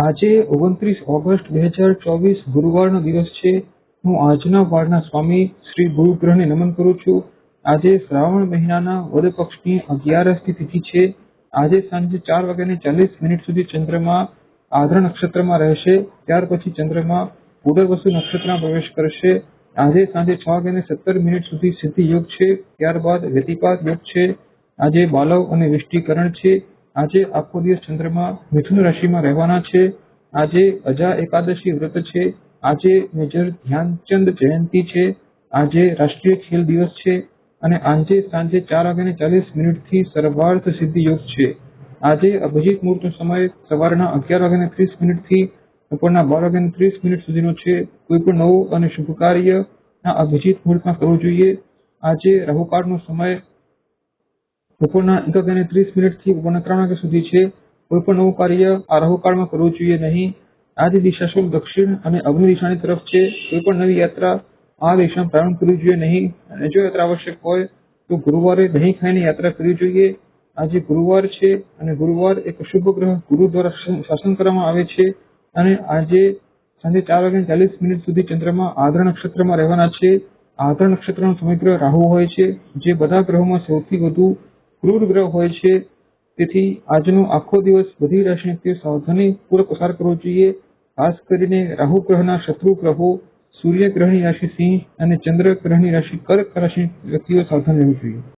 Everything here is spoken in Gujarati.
આજે ઓગણત્રીસ ઓગસ્ટ બે હજાર ચોવીસ ગુરુવારનો દિવસ છે. હું આજના વારના સ્વામી શ્રી ગુરુગ્રહને નમન કરું છું. આજે શ્રાવણ મહિનાના વદ પક્ષની અગિયારસની તિથિ છે. આજે સાંજે ચાર વાગ્યાને ચાલીસ મિનિટ સુધી ચંદ્રમા આદ્ર નક્ષત્રમાં રહેશે. ત્યાર પછી ચંદ્રમા પુનર્વસુ નક્ષત્રમાં પ્રવેશ કરશે. આજે સાંજે છ વાગ્યાને સત્તર મિનિટ સુધી સિદ્ધિ યોગ છે. ત્યારબાદ વ્યતિપાત યોગ છે. આજે બાલવ અને વિષ્ટિકરણ છે. આજે આખો દિવસ ચંદ્રમાં મિથુન રાશિમાં રહેવાના છે. આજે અજા એકાદશી વ્રત છે. આજે મેજર ધ્યાનચંદ જયંતિ છે. આજે રાષ્ટ્રીય ખેલ દિવસ છે. અને આજે સાંજે ચાર વાગ્યાને ચાલીસ મિનિટથી સર્વાર્થ સિદ્ધિ યોગ છે. આજે અભિજીત મુહૂર્તનો સમય સવારના અગિયાર વાગ્યાને ત્રીસ મિનિટથી બપોરના બાર વાગ્યાને ત્રીસ મિનિટ સુધીનો છે. કોઈ પણ નવું અને શુભ કાર્ય અભિજીત મુહૂર્તમાં કરવું જોઈએ. આજે રાહુકાળનો સમય બપોરના એક વાગ્યાને ત્રીસ મિનિટથી બપોરના ત્રણ વાગ્યા સુધી છે. કોઈ પણ નવું કાર્ય આ રાહુકાળમાં કરવું જોઈએ નહીં. આજે દિશા શુભ, દક્ષિણ અને અગ્નિ દિશાની તરફ છે. કોઈ પણ નવી યાત્રા આ દિશામાં પ્રારંભ કરવી જોઈએ નહીં. અને જો યાત્રા આવશ્યક હોય, તો ગુરુવારે દહીં ખાઈને યાત્રા કરવી જોઈએ. આજે ગુરુવાર છે અને ગુરુવાર એક શુભ ગ્રહ ગુરુ દ્વારા શાસન કરવામાં આવે છે. અને આજે સાંજે ચાર વાગ્યા ચાલીસ મિનિટ સુધી ચંદ્રમાં આદ્ર નક્ષત્રમાં રહેવાના છે. આદ્ર નક્ષત્રનો સમગ્ર રાહુ હોય છે. જે બધા ગ્રહોમાં સૌથી વધુ ક્રૂર ગ્રહ હોય છે. તેથી આજનો આખો દિવસ બધી સાવધાની પૂર્વક પસાર કરવો જોઈએ. ખાસ કરીને રાહુ ગ્રહના શત્રુ ગ્રહો, સૂર્ય ગ્રહની રાશિ સિંહ અને ચંદ્ર ગ્રહની રાશિ કર્ક રાશિ વ્યક્તિઓ સાવધાન રહેવું જોઈએ.